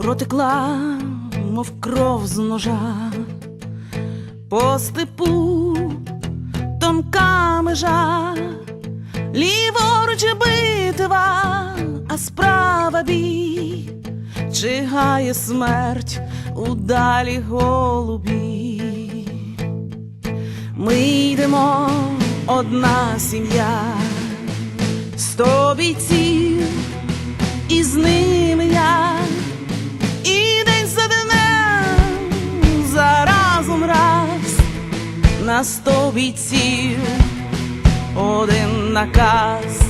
протекла, мов кров з ножа, по степу тонка межа, ліворуч битва, а справа бій, чигає смерть у далі голубі. Ми йдемо одна сім'я, сто бійців, і з на сто бійців, один наказ,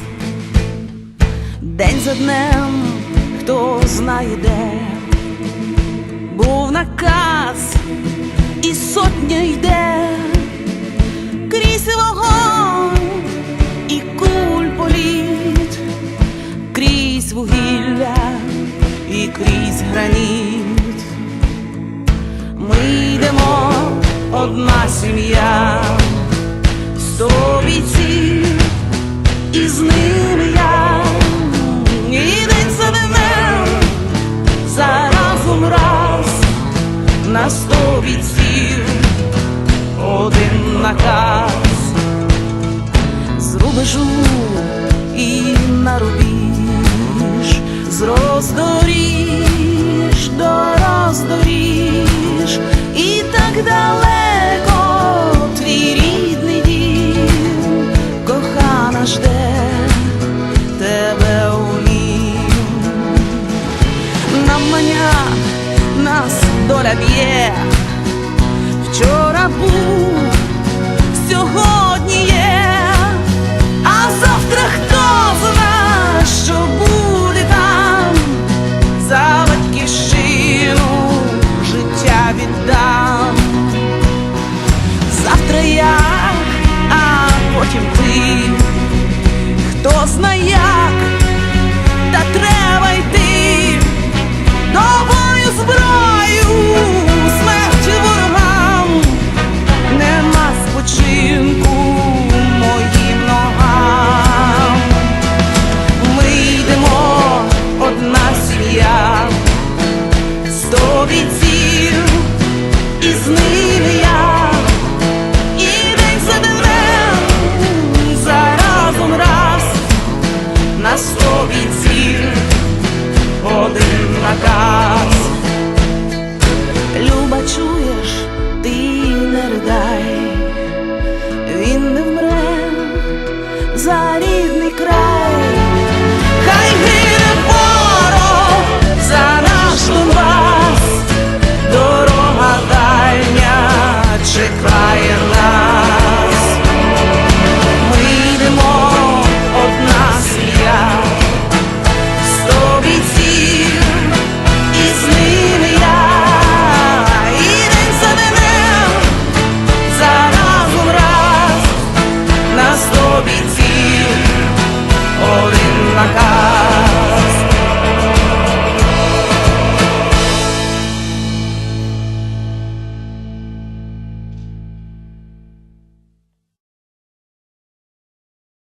день за днем, хто знає де, був наказ, і сотня йде. Крізь вогонь і куль політ, крізь вугілля і крізь граніт. Одна сім'я, сто бійців, і з ними я, і день за днем, за разом раз на сто бійців. Один наказ. З рубежу і на рубіж, з роздоріж Наманя нас доля б'є вчора був, сьогодні є, а завтра хто зна, що буде там, за батьківщину життя віддам. Завтра я, а потім ти, хто знає, ціль, один наказ.